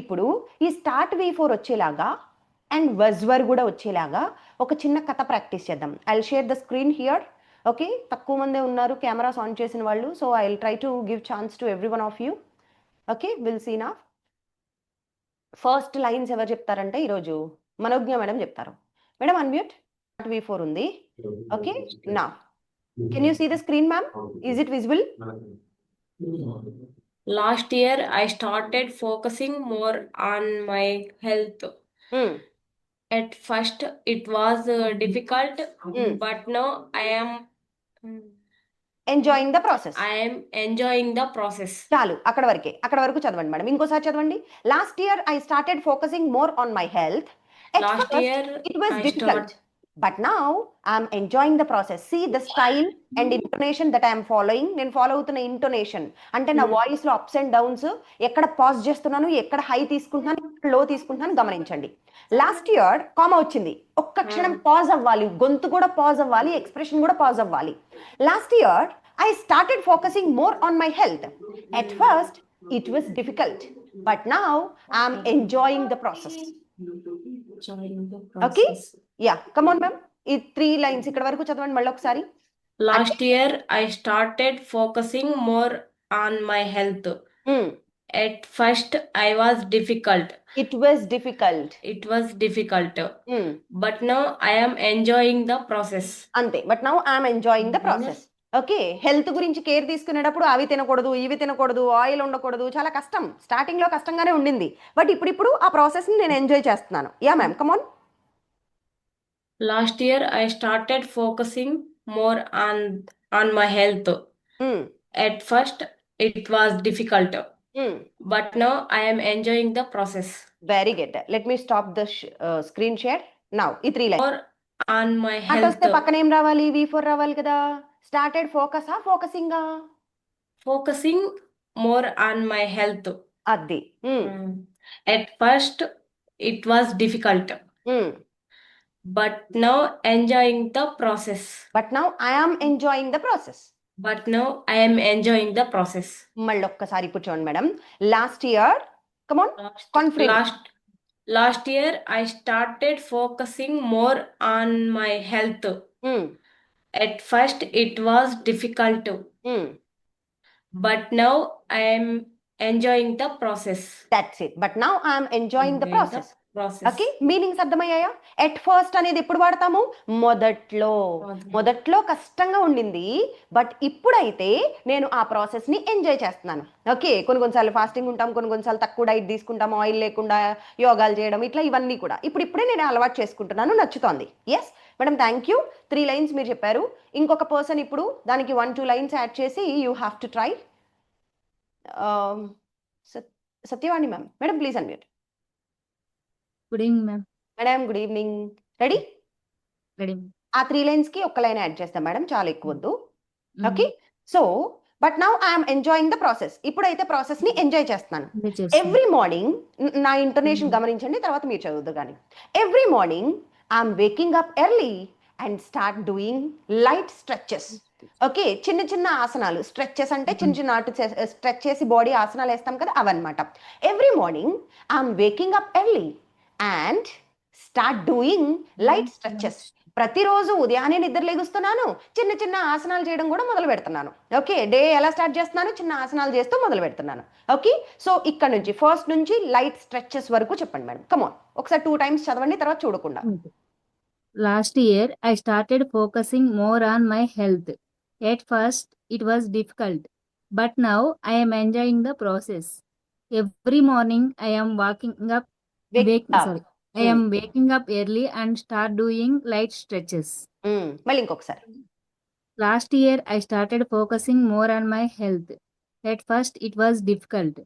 ఇప్పుడు ఈ స్టార్ట్ వి ఫోర్ వచ్చేలాగా అండ్ వజ్వర్ కూడా వచ్చేలాగా ఒక చిన్న కథ ప్రాక్టీస్ చేద్దాం. I share the screen here okay తక్కువ మందే ఉన్నారు కెమెరాస్ ఆన్ చేసిన వాళ్ళు. So I try to give chance to every one of you okay will see నా ఫస్ట్ లైన్స్ ఎవరు చెప్తారంటే ఈరోజు మనోజ్ఞ మేడం చెప్తారు. మేడం అన్మ్యూట్ వి ఫోర్ ఉంది. ఓకే నా can you see the screen ma'am is it visible last year I started focusing more on my health at first it was difficult but no I am enjoying the process I enjoying the process చాలు అక్కడ వరకే. అక్కడ వరకు చదవండి madam. ఇంకోసారి చదవండి. Last year I started focusing more on my health last year it was difficult but now I'm enjoying the process see the style and intonation that I'm following నేను follow అవుతున్న ఇంటోనేషన్ అంటే నా Hmm. వాయిస్లో ups and downs ఎక్కడ pause చేస్తున్నాను ఎక్కడ high తీసుకుంటున్నాను ఎక్కడ లో తీసుకుంటున్నాను గమనించండి. లాస్ట్ ఇయర్ కామ వచ్చింది. ఒక్క క్షణం పాజ్ అవ్వాలి. గొంతు కూడా పాజ్ అవ్వాలి. ఎక్స్ప్రెషన్ కూడా పాజ్ అవ్వాలి. Last year I started focusing more on my health at first it was difficult but now I'm enjoying the process process. Yeah come on ma'am ఈ త్రీ లైన్స్ ఇక్కడ వరకు చదవండి మళ్ళీ ఒకసారి. Last year, I started focusing more on my health. At first, I was difficult. It was difficult was difficult, but now I am enjoying the process. అంతే. But now I'm enjoying the process okay health గురించి care తీసుకునేటప్పుడు అవి తినకూడదు ఇవి తినకూడదు oil ఉండకూడదు. చాలా కష్టం. స్టార్టింగ్లో కష్టంగానే ఉండింది. బట్ ఇప్పుడు ఇప్పుడు ఆ ప్రాసెస్ని నేను ఎంజాయ్ చేస్తున్నాను. Yeah ma'am come on Last year, I started focusing more on on my health. At first, it was difficult, but now I am enjoying the process. Very good let me stop the screen share now ఈ three line More on my అటు health, వస్తే పక్కన ఏం రావాలి V four రావాలి కదా started focus ఆ focusing focusing more on my health. అది Mm. At first, it was difficult, but now enjoying the process. But now I am enjoying the process But now I am enjoying the process. మళ్ళీ ఒక్కసారి కూర్చోండి madam last year come on Last, Confident. last, last year, I started focusing more on my health. At first, it was difficult, but now I am enjoying the process. That's it but now I'm enjoying the Enjoying the process process. okay meanings అర్థమయ్యాయా? At first అనేది ఎప్పుడు వాడతాము? మొదట్లో. మొదట్లో. కష్టంగా ఉండింది. But ఇప్పుడైతే నేను ఆ ప్రాసెస్ని ఎంజాయ్ చేస్తున్నాను. ఓకే కొన్ని కొన్నిసార్లు ఫాస్టింగ్ ఉంటాం కొన్ని కొన్నిసార్లు తక్కువ డైట్ తీసుకుంటాం ఆయిల్ లేకుండా యోగాలు చేయడం ఇట్లా ఇవన్నీ కూడా. ఇప్పుడు ఇప్పుడే నేను అలవాటు చేసుకుంటున్నాను నచ్చుతోంది. Yes madam thank you three lines మీరు చెప్పారు. ఇంకొక పర్సన్ ఇప్పుడు దానికి వన్ టూ లైన్స్ యాడ్ చేసి you have to try Satyavani ma'am madam please unmute good evening ma'am madam good evening ready good evening ఆ త్రీ లైన్స్కి ఒక్క లైన్ యాడ్ చేస్తాం మేడం చాలా ఎక్కువ వద్దు. Okay so but now I'm enjoying the process ఇప్పుడైతే ప్రాసెస్ని ఎంజాయ్ చేస్తున్నాను. ఎవ్రీ మార్నింగ్ నా ఇంటర్నేషన్ Mhm. గమనించండి తర్వాత మీరు చదువుదు కానీ. Every morning I'm waking up early and start doing light stretches okay చిన్న చిన్న ఆసనాలు. స్ట్రెచెస్ అంటే చిన్న చిన్న అటు స్ట్రెచ్ చేసి బాడీ ఆసనాలు వేస్తాం కదా అవన్నమాట. Every morning I'm waking up early and start doing light stretches ప్రతిరోజు ఉదయాన్నే నిద్ర లేగుస్తున్నాను. చిన్న చిన్న ఆసనాలు చేయడం కూడా మొదలు పెడుతున్నాను. ఓకే డే ఎలా స్టార్ట్ చేస్తున్నాను? చిన్న ఆసనాలు చేస్తూ మొదలు పెడుతున్నాను. ఓకే సో ఇక్కడ నుంచి ఫస్ట్ నుంచి లైట్ స్ట్రెచెస్ వరకు చెప్పండి మేడం. కమోన్ ఒకసారి టూ టైమ్స్ చదవండి తర్వాత చూడకుండా. Last year I started focusing more on my health at first it was difficult but now I am enjoying the process every morning I am walking up early and start light stretches మళ్ళీ last year I started focusing more on my health at first it was difficult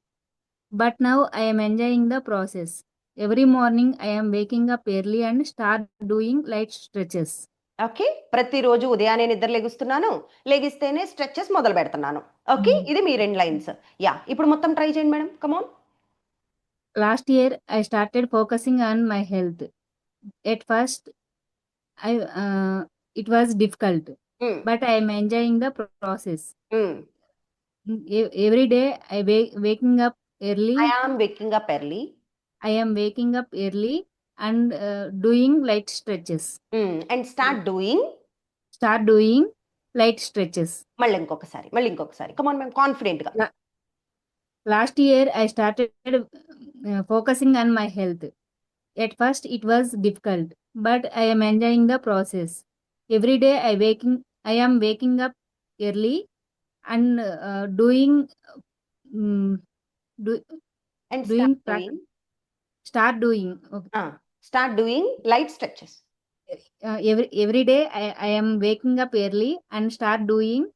but now I'm enjoying the process every morning I'm waking up early and start doing light stretches okay ప్రతి ప్రతిరోజు ఉదయాన్నే నిద్ర లెగుస్తున్నాను. లెగిస్తేనే stretches మొదలు పెడుతున్నాను okay ఇది మీ రెండు lines yeah ఇప్పుడు మొత్తం ట్రై చేయండి madam come on Last year, I started focusing on my health. At first, I uh, it was difficult, but I am enjoying the pro- process. E- Every day, I wake waking up early. I am waking up early I am waking up early and uh, doing light stretches. And start doing Start doing light stretches. మళ్ళీ ఇంకొకసారి మళ్ళీ ఇంకొకసారి కమాన్ మేము confident గా Last year, I started uh, focusing on my health. At first, it was difficult, but I am enjoying the process. Every day, I waking, I am waking up early and uh, doing, um, do, and doing, start doing, start doing. Okay. Uh, start doing light stretches. Uh, every every day, I, I am waking up early and start doing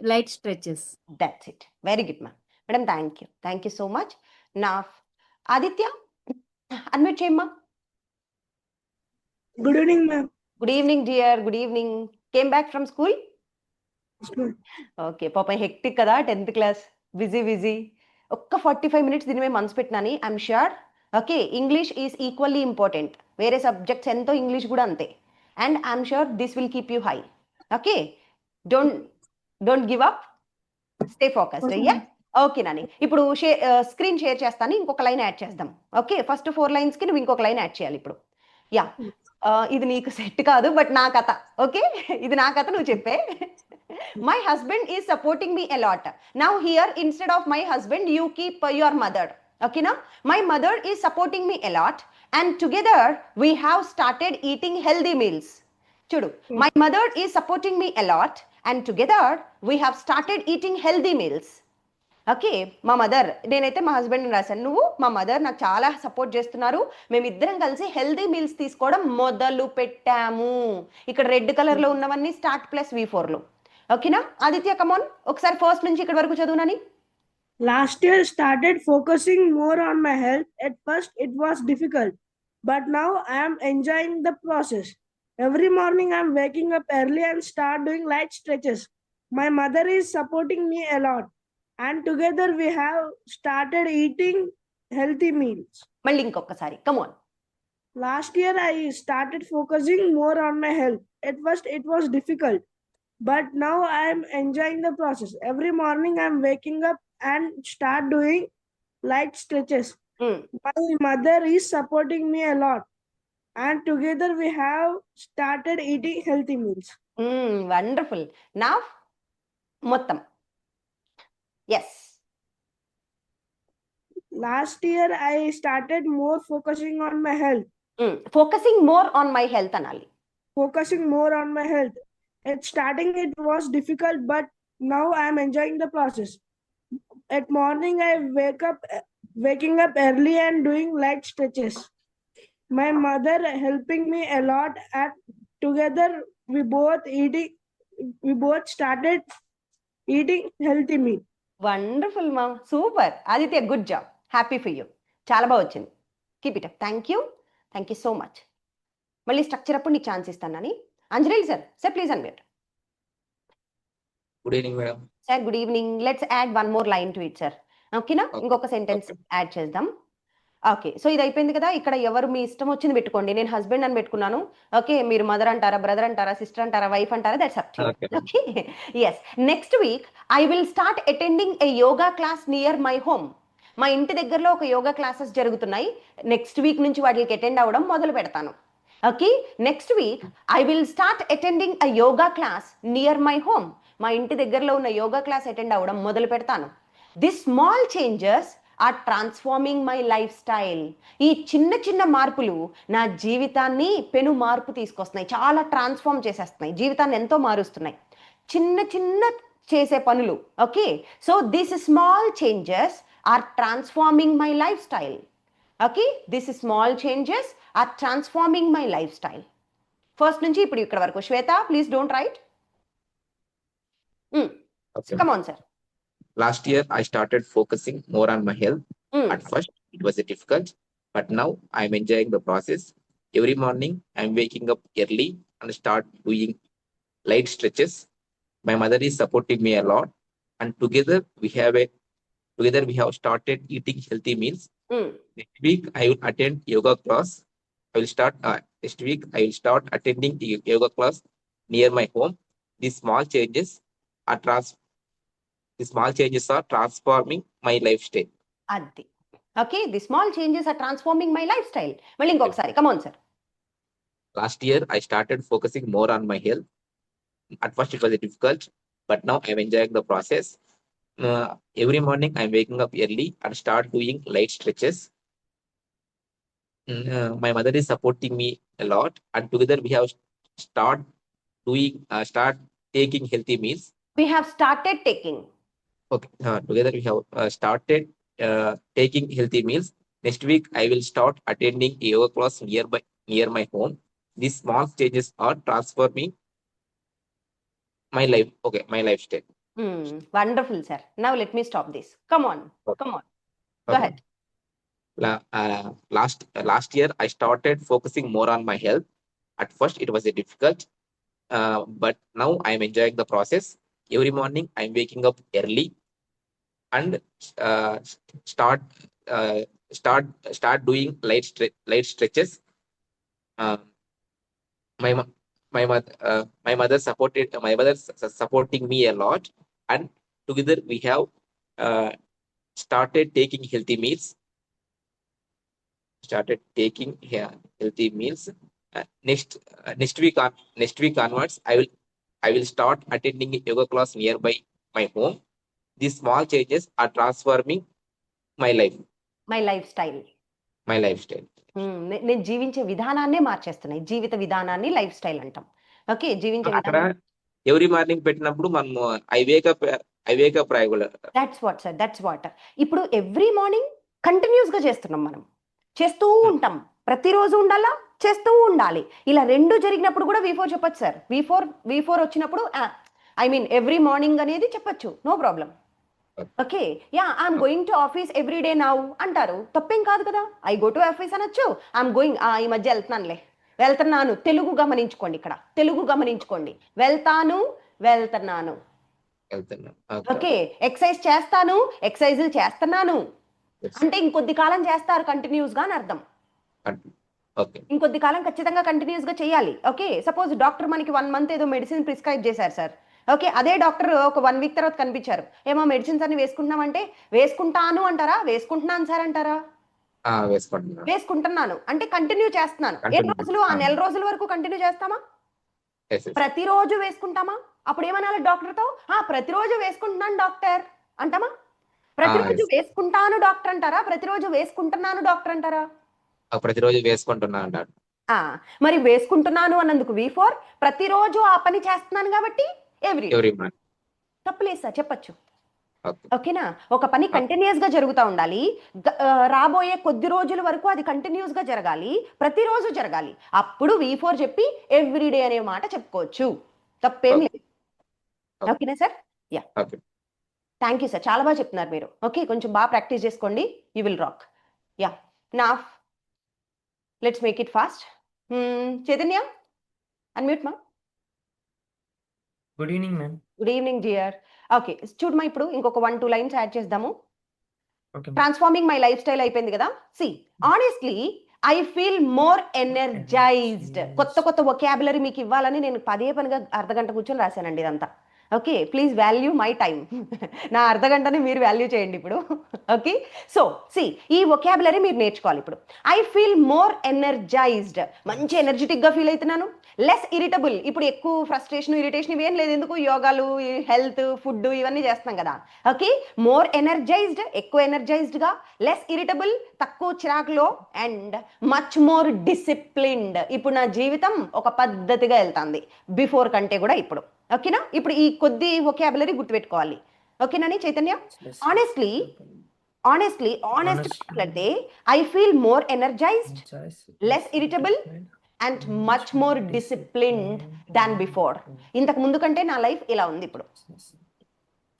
light stretches. That's it. Very good, ma'am. Madam, thank you. Thank you so much. Now, Aditya admit చేయమ్మా Good evening, ma'am. Good evening dear good evening came back from school Yes, ma'am. Okay పాపం hectic కదా tenth class busy busy ఒక్క forty five minutes దీని మీద మనసు పెట్టినాని I'm sure okay English is equally important వేరే subjects ఎంతో English కూడా అంతే and I'm sure this will keep you high okay don't don't give up stay focused Okay, అయ్యా okay Nani. ఇప్పుడు స్క్రీన్ షేర్ చేస్తాను ఇంకొక లైన్ యాడ్ చేద్దాం. ఓకే ఫస్ట్ ఫోర్ లైన్స్కి నువ్వు ఇంకొక లైన్ యాడ్ చేయాలి ఇప్పుడు. యా. ఇది నీకు సెట్ కాదు బట్ నా కథ ఓకే? ఇది నా కథ నువ్వు చెప్పే. My husband is supporting me a lot now here instead of my husband you keep your mother ఓకేనా my mother is supporting me a lot and together we have started eating healthy meals చూడు my mother is supporting me a lot and together we have started eating healthy meals okay మా mother నేనైతే మా husband రాశాను. నువ్వు మా mother నాకు చాలా support చేస్తున్నారు. మేము ఇద్దరం కలిసి హెల్దీ మీల్స్ తీసుకోవడం మొదలు పెట్టాము. ఇక్కడ రెడ్ కలర్లో ఉన్నవన్నీ స్టార్ట్ ప్లస్ వి ఫోర్లో ఓకేనా? ఆదిత్య కమోన్ ఒకసారి ఫస్ట్ నుంచి ఇక్కడ వరకు చదువునని last year started focusing more on my health at first it was difficult but now I'm enjoying the process every morning I'm waking up early and start doing light stretches my mother is supporting me a lot a lot, and together we have started eating healthy meals. మళ్ళీ ఇంకొకసారి come on Last year, I started focusing more on my health. At first, it was difficult, but now I am enjoying the process. Every morning, I'm waking up and start doing light stretches. My mother is supporting me a lot, and together we have started eating healthy meals. Wonderful నా మొత్తం Yes. Last year, I started more focusing on my health. Mm. Focusing more on my health, Anali. Focusing more on my health. At starting, it was difficult, but now I am enjoying the process. At morning, I wake up, waking up early and doing light stretches. My mother helping me a lot. At together, we both eating, we both started eating healthy meat. Wonderful మా super Aditya good job happy for you చాలా బాగా వచ్చింది keep it up thank you thank you so much మళ్ళీ structure అప్పుడు నీకు chance ఇస్తానని Anjali sir sir please unmute good evening madam sir good evening let's add one more line to it sir ఓకేనా. ఇంకొక sentence add చేద్దాం okay so ఇది అయిపోయింది కదా. ఇక్కడ ఎవరు మీ ఇష్టం వచ్చింది పెట్టుకోండి. నేను హస్బెండ్ అని పెట్టుకున్నాను. ఓకే మీరు మదర్ అంటారా బ్రదర్ అంటారా సిస్టర్ అంటారా వైఫ్ అంటారా that's up. Okay yes next week I will start attending a yoga class near my home మా ఇంటి దగ్గరలో ఒక యోగా క్లాసెస్ జరుగుతున్నాయి. నెక్స్ట్ వీక్ నుంచి వాటికి అటెండ్ అవ్వడం మొదలు పెడతాను. Okay next week I will start attending a yoga class near my home మా ఇంటి దగ్గరలో ఉన్న యోగా క్లాస్ అటెండ్ అవ్వడం మొదలు పెడతాను. This small changes are transforming my lifestyle ఈ చిన్న చిన్న మార్పులు నా జీవితాన్ని పెను మార్పు తీసుకొస్తున్నాయి. చాలా ట్రాన్స్ఫార్మ్ చేసేస్తున్నాయి. జీవితాన్ని ఎంతో మారుస్తున్నాయి. చిన్న చిన్న చేసే పనులు okay so this small changes are transforming my lifestyle okay this small changes are transforming my lifestyle first నుంచి ఇప్పుడు ఇక్కడ వరకు. Shweta please don't write. Come sir Last year, I started focusing more on my health. At first, it was difficult, but now I'm enjoying the process. Every morning, I'm waking up early and start doing light stretches. My mother is supporting me a lot, and together we have a together we have started eating healthy meals. Next week, I will attend yoga class. I will start uh, next week. I will start attending the yoga class near my home. These small changes are trans The small changes are transforming my lifestyle. అది okay the small changes are transforming my lifestyle మళ్ళీ ఇంకొకసారి come on sir Last year, I started focusing more on my health. At first, it was difficult, but now I'm enjoying the process. Uh, every morning, I'm waking up early and start doing light stretches. Mm, uh, my mother is supporting me a lot, and together we have start doing uh, start taking healthy meals. We have started taking okay uh, together we have uh, started uh, taking healthy meals. Next week i will start attending yoga class nearby near my home. These small changes are transforming my life okay my lifestyle. Mm, wonderful sir. Now let me stop this. Come on okay. come on. Go okay. ahead. La, uh, last uh, last year i started focusing more on my health. At first it was a difficult uh, but now i am enjoying the process. Every morning i'm waking up early and uh, start uh, start start doing light stre- light stretches. Uh, my my mother uh, my mother supported my mother supporting me a lot, and together we have uh, started taking healthy meals started taking yeah, healthy meals. Uh, next uh, next week on next week onwards, I will I will start attending yoga class nearby my home. These small changes are transforming my life, my lifestyle my lifestyle. నేను జీవించే విధానాన్నే మార్చేస్తున్నాయి. జీవిత విధానాన్ని lifestyle అంటాం. Okay జీవించే అక్కడ every morning పెట్టినప్పుడు మనము I wake up I wake up regular that's what sir that's what ఇప్పుడు ఎవ్రీ మార్నింగ్ కంటిన్యూస్గా చేస్తున్నాం మనం. చేస్తూ ఉంటాం. ప్రతిరోజు ఉండాలా? చేస్తూ ఉండాలి. ఇలా రెండు జరిగినప్పుడు కూడా వి ఫోర్ చెప్పొచ్చు సార్ వి ఫోర్ వి ఫోర్ వచ్చినప్పుడు ఐ మీన్ ఎవ్రీ మార్నింగ్ అనేది చెప్పొచ్చు. No problem okay yeah I'm going to office every day now అంటారు. తప్పేం కాదు కదా? ఐ గో టు ఆఫీస్ అనొచ్చు. ఐఎమ్ గోయింగ్ ఈ మధ్య వెళ్తున్నానులే. వెళ్తున్నాను. తెలుగు గమనించుకోండి ఇక్కడ. తెలుగు గమనించుకోండి. వెళ్తాను వెళ్తున్నాను. ఓకే ఎక్సర్సైజ్ చేస్తాను ఎక్సర్సైజులు చేస్తున్నాను. అంటే ఇంకొద్ది కాలం చేస్తారు కంటిన్యూస్గా అని అర్థం. ఇంకొద్ది కాలం ఖచ్చితంగా కంటిన్యూస్గా చేయాలి. ఓకే సపోజ్ డాక్టర్ మనకి వన్ మంత్ ఏదో మెడిసిన్ ప్రిస్క్రైబ్ చేశారు సార్ ఓకే అదే డాక్టర్ ఒక వన్ వీక్ తర్వాత కనిపించారు. ఏమో మెడిసిన్స్ అన్ని వేసుకుంటున్నామంటే వేసుకుంటాను అంటారా? వేసుకుంటున్నాను సార్ అంటారా? వేసుకుంటున్నాను. అంటే కంటిన్యూ చేస్తున్నాను. ఎన్ని. రోజులు? ఆ. నెల రోజుల వరకు కంటిన్యూ చేస్తామా. ప్రతిరోజు వేసుకుంటామా? అప్పుడు ఏమనాలి డాక్టర్తో? ఆ ప్రతిరోజు వేసుకుంటున్నాను డాక్టర్ అంటామా? ప్రతిరోజు. వేసుకుంటాను డాక్టర్ అంటారా? ప్రతిరోజు వేసుకుంటున్నాను డాక్టర్ అంటారా? ప్రతిరోజు వేసుకుంటున్నాను మరి వేసుకుంటున్నాను అన్నందుకు వి ఫోర్ ప్రతిరోజు ఆ పని చేస్తున్నాను కాబట్టి ఎవ్రీ ఎవ్రీ తప్పులేదు సార్ చెప్పొచ్చు. ఓకే. ఓకేనా? ఒక పని కంటిన్యూస్గా జరుగుతూ ఉండాలి. రాబోయే కొద్ది రోజుల వరకు అది కంటిన్యూస్గా జరగాలి. ప్రతిరోజు జరగాలి. అప్పుడు వి ఫోర్ చెప్పి ఎవ్రీడే అనే మాట చెప్పుకోవచ్చు. తప్పేం లేదు. ఓకేనా sir? Yeah thank you sir చాలా బాగా చెప్తున్నారు మీరు. ఓకే కొంచెం బాగా ప్రాక్టీస్ చేసుకోండి. యూ విల్ రాక్ యా నా let's make it fast Chaitanya unmute మా. Good evening ma'am good evening Jeeyar okay చూడమా ఇప్పుడు ఇంకొక వన్ టూ లైన్స్ యాడ్ చేద్దాము. Okay transforming my life style అయిపోయింది కదా? See honestly I feel more energized కొత్త కొత్త వొకాబులరీ మీకు ఇవ్వాలని నేను పదే పనిగా అర్ధగంట కూర్చొని రాశానండి ఇదంతా. Okay please value my time నా అర్ధగంటని మీరు వాల్యూ చేయండి ఇప్పుడు. ఓకే సో సి ఈ వొకాబులరీ మీరు నేర్చుకోవాలి ఇప్పుడు. ఐ ఫీల్ మోర్ ఎనర్జైజ్డ్ మంచి ఎనర్జెటిక్గా ఫీల్ అవుతున్నాను. లెస్ ఇరిటబుల్ ఇప్పుడు ఎక్కువ ఫ్రస్ట్రేషన్ ఇరిటేషన్ ఇవేం లేదు. ఎందుకు? యోగాలు హెల్త్ ఫుడ్ ఇవన్నీ చేస్తున్నాం కదా. ఓకే మోర్ ఎనర్జైజ్డ్ ఎక్కువ ఎనర్జైజ్డ్గా లెస్ ఇరిటబుల్ తక్కువ చిరాకులో. అండ్ మచ్ మోర్ డిసిప్లిన్డ్ ఇప్పుడు నా జీవితం ఒక పద్ధతిగా వెళ్తుంది. బిఫోర్ కంటే కూడా ఇప్పుడు. ఓకేనా? ఇప్పుడు ఈ కొద్ది ఒకాబులరీ గుర్తుపెట్టుకోవాలి. ఓకేనా చైతన్య? Honestly, honestly honest. మాట్లాడితే I feel more energized less irritable, and much more disciplined than before ఇంతకు ముందు కంటే నా లైఫ్ ఇలా ఉంది ఇప్పుడు.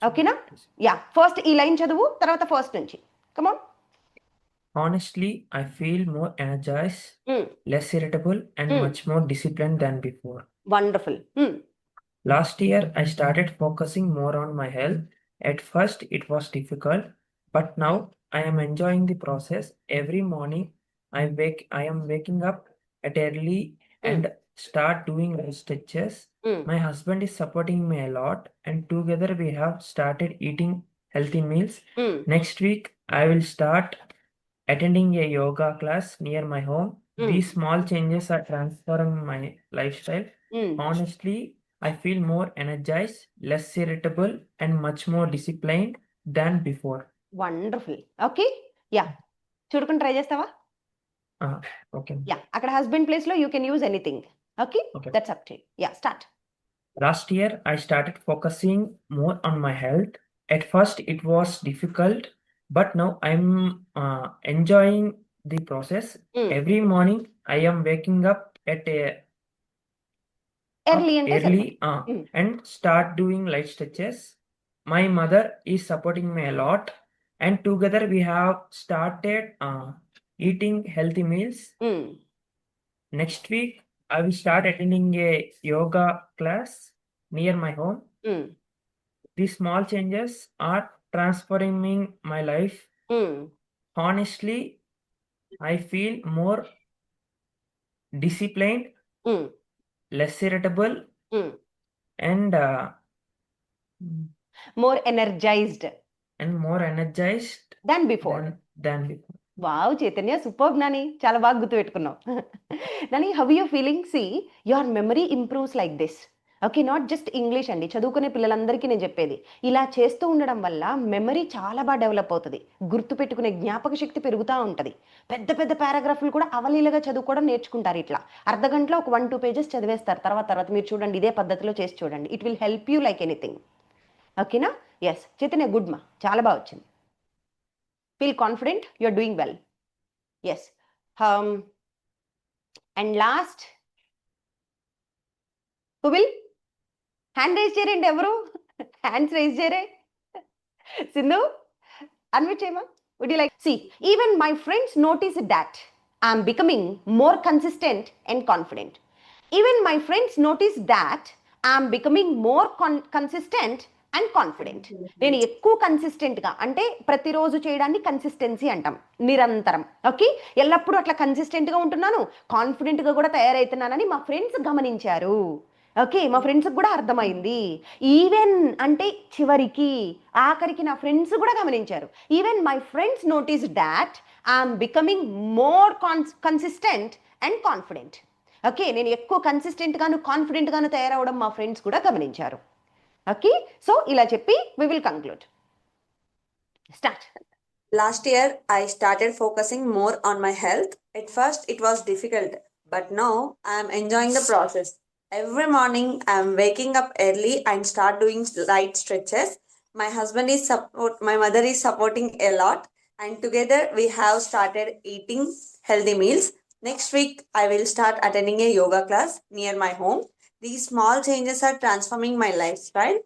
ఓకేనా? యా ఫస్ట్ ఈ లైన్ చదువు తర్వాత ఫస్ట్ నుంచి. Come on feel more energized, Mm. less irritable, and Mm. much more disciplined than before. Wonderful Last year, I started focusing more on my health. At first, it was difficult, but now I am enjoying the process. Every morning, I wake, I am waking up at early and start doing stretches. My husband is supporting me a lot, and together we have started eating healthy meals. Next week, I will start attending a yoga class near my home. Mm. These small changes are transforming my lifestyle. Mm. Honestly, I feel more energized, less irritable, and much more disciplined than before. Wonderful okay yeah చూడుకుని try చేస్తావా Uh, okay. Yeah అక్కడ husband place లో you can use anything okay Okay. That's up to yeah start Last year, I started focusing more on my health. At first, it was difficult, but now I'm uh, enjoying the process. Mm. Every morning, I am waking up at a Ah, early and early uh, mm. and start doing light stretches my mother is supporting me a lot and together we have started uh, eating healthy meals mm. next week i will start attending a yoga class near my home mm. these small changes are transforming my life mm. honestly i feel more disciplined mm. Less irritable, Mm. and uh, more energized and more energized than before than, than before. Wow Chaitanya super Nani చాలా బాగా గుర్తుపెట్టుకున్నావు. Nani how you feeling see your memory improves like this okay not just English అండి. చదువుకునే పిల్లలందరికీ నేను చెప్పేది. ఇలా చేస్తూ ఉండడం వల్ల మెమరీ చాలా బాగా డెవలప్ అవుతుంది. గుర్తుపెట్టుకునే జ్ఞాపక శక్తి పెరుగుతూ ఉంటుంది. పెద్ద పెద్ద పారాగ్రాఫ్లు కూడా అవలీలగా చదువుకోవడం నేర్చుకుంటారు ఇట్లా. అర్ధ గంటలో ఒక వన్ టూ పేజెస్ చదివేస్తారు. తర్వాత తర్వాత మీరు చూడండి ఇదే పద్ధతిలో చేసి చూడండి. It will help you like anything ఓకేనా ఎస్ చైతన్య గుడ్ మా. చాలా బాగా వచ్చింది. Feel confident you are doing well yes and last who will hand raise చేయరండి ఎవరు? హ్యాండ్స్ రైజ్ చేయరే. Sindhu unmute చేయమా? Would you like see even my friends notice that I'm becoming more consistent and confident even my friends notice that I'm becoming more consistent and confident నేను ఎక్కువ కన్సిస్టెంట్గా అంటే ప్రతిరోజు చేయడాన్ని consistency అంటాం నిరంతరం. ఓకే ఎల్లప్పుడూ అట్లా కన్సిస్టెంట్గా ఉంటున్నాను కాన్ఫిడెంట్గా కూడా తయారవుతున్నానని మా ఫ్రెండ్స్ గమనించారు. ఓకే మా ఫ్రెండ్స్ కూడా అర్థమైంది. ఈవెన్ అంటే చివరికి ఆఖరికి నా ఫ్రెండ్స్ కూడా గమనించారు. Even my friends notice that I'm becoming more consistent and confident. Okay నేను ఎక్కువ కన్సిస్టెంట్ గాను కాన్ఫిడెంట్ గాను తయారవడం మా ఫ్రెండ్స్ కూడా గమనించారు. ఓకే సో ఇలా చెప్పి we will conclude start last year I started focusing more on my health at first it was difficult but now I'm enjoying the process. Every morning, I am waking up early and start doing light stretches. My husband is support, my mother is supporting a lot, and together we have started eating healthy meals. Next week, I will start attending a yoga class near my home. These small changes are transforming my lifestyle.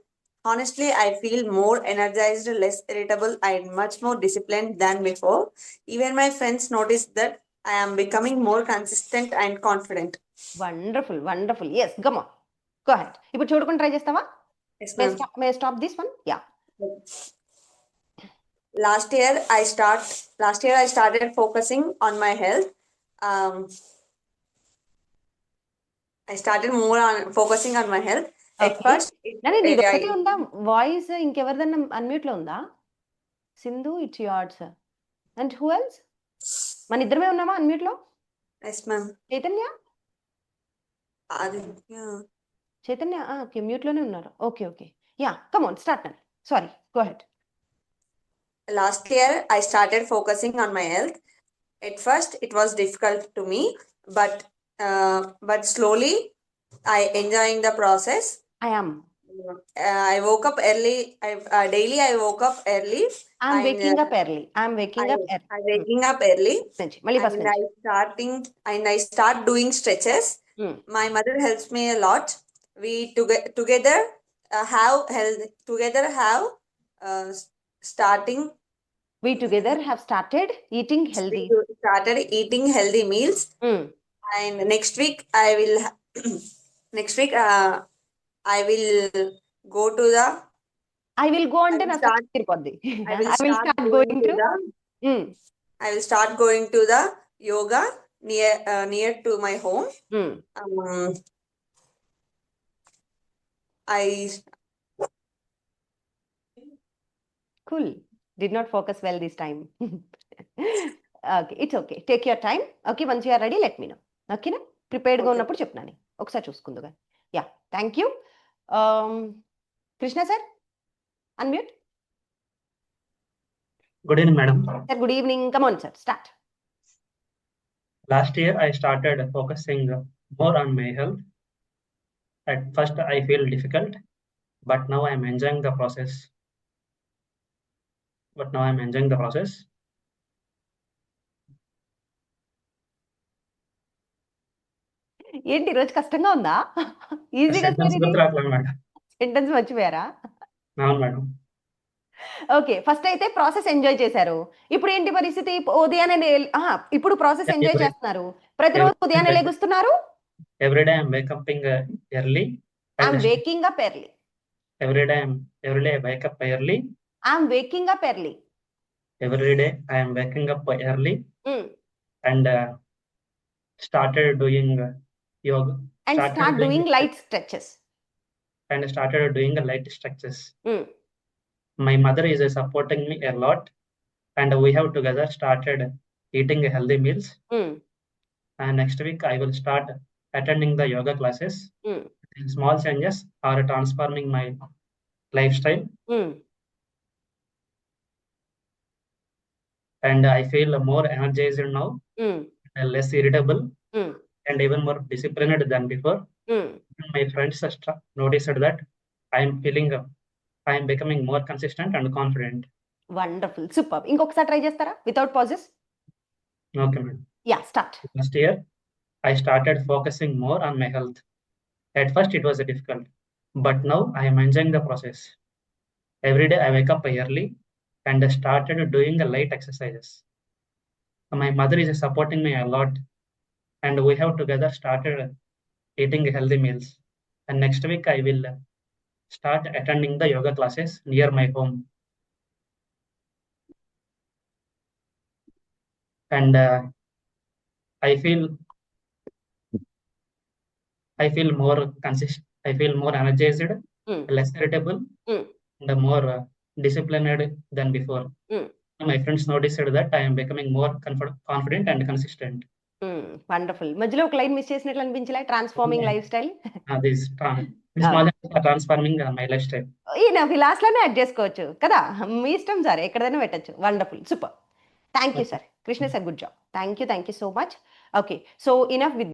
Honestly, I feel more energized, less irritable, and much more disciplined than before. Even my friends notice that I am becoming more consistent and confident. Wonderful wonderful yes గమ go ahead ఇప్పుడు చూడకుండా try చేస్తావా? Last year I start last year I start focusing on my health I start more on focusing on my health voice ఇంకెవరిదన్నా అన్మ్యూట్లో ఉందా? Sindhu it yards and who else మన ఇద్దరమే ఉన్నామా అన్మ్యూట్లో? Yes ma'am Chaitanya? Aditya. Chaitanya okay mute లోనే ఉన్నారు okay okay yeah come on start none sorry go ahead last year i started focusing on my health at first it was difficult to me but uh, but slowly i enjoying the process I am uh, i woke up early i uh, daily i woke up early I'm And, waking uh, up early I'm waking up early i waking up early నుంచి మళ్ళీ first and i నుంచి starting and i start doing stretches Mm. My mother helps me a lot. We toge- together uh, have held together have uh, starting. We together have started eating healthy. started eating healthy meals. Mm. And next week I will. next week uh, I will go to the. I will go and I start, I will start, I will start going, going to. to the, mm. I will start going to the yoga near near to my home. Mm. um, i cool. Did not focus well this time. Okay it's okay take your time okay once you're ready let me know ఓకేనా ప్రిపేర్డ్గా. ఉన్నప్పుడు చెప్తున్నాను ఒకసారి చూసుకుందు కానీ yeah thank you Um, Krishna sir unmute Good evening, madam. Sir good evening come on sir start Last year, I started focusing more on my health. At first, I feel difficult, but now I'm enjoying the process. But now I'm enjoying the process. ఏంటి ఈరోజు కష్టంగా ఉందా ఈజీగా sentence మర్చిపోయారా అవును madam okay first అయితే process enjoy చేశారు. ఇప్పుడు ఏంటి పరిస్థితి? ఉదయాన్నే ఇప్పుడు ప్రాసెస్ ఎంజాయ్ చేస్తున్నారు. ప్రతిరోజు ఉదయాన్నే లేగుస్తున్నారు? Every day I wake up early. I waking up early. Every day I every day wake up early. I waking up early. Every I am waking up early. Uh, and started doing yoga. And start doing light stretches. And started doing light stretches. My mother is uh, supporting me a lot, and we have together started eating healthy meals. Hmm. And next week, I will start attending the yoga classes. Hmm. Small changes are transforming my lifestyle, hmm. and I feel more energized now, and less irritable, and even more disciplined than before. My friends noticed that I am feeling, uh, I am becoming more consistent and confident. Wonderful super ఇంకొకసారి try చేస్తారా without pauses Okay, madam. Yeah start Last year, I started focusing more on my health. At first, it was difficult, but now I am enjoying the process. Every day, I wake up early and started doing the light exercises. My mother is supporting me a lot, and we have together started eating healthy meals. And next week, I will start attending the yoga classes near my home. And uh, I feel I feel more consist. I feel more energized, Mm. less irritable, Mm. and more uh, disciplined than before. Mm. My friends noticed that I am becoming more confident and consistent. Wonderful మధ్యలో ఒక line miss చేసినట్లు అనిపించలే transforming. Lifestyle Uh, transforming uh, my lifestyle. ఈయన లాస్ట్లోనే add చేసుకోవచ్చు. కదా? మీ ఇష్టం sir ఎక్కడైనా పెట్టచ్చు. Wonderful super thank you sir Krishna sir good job thank you thank you so much okay so enough with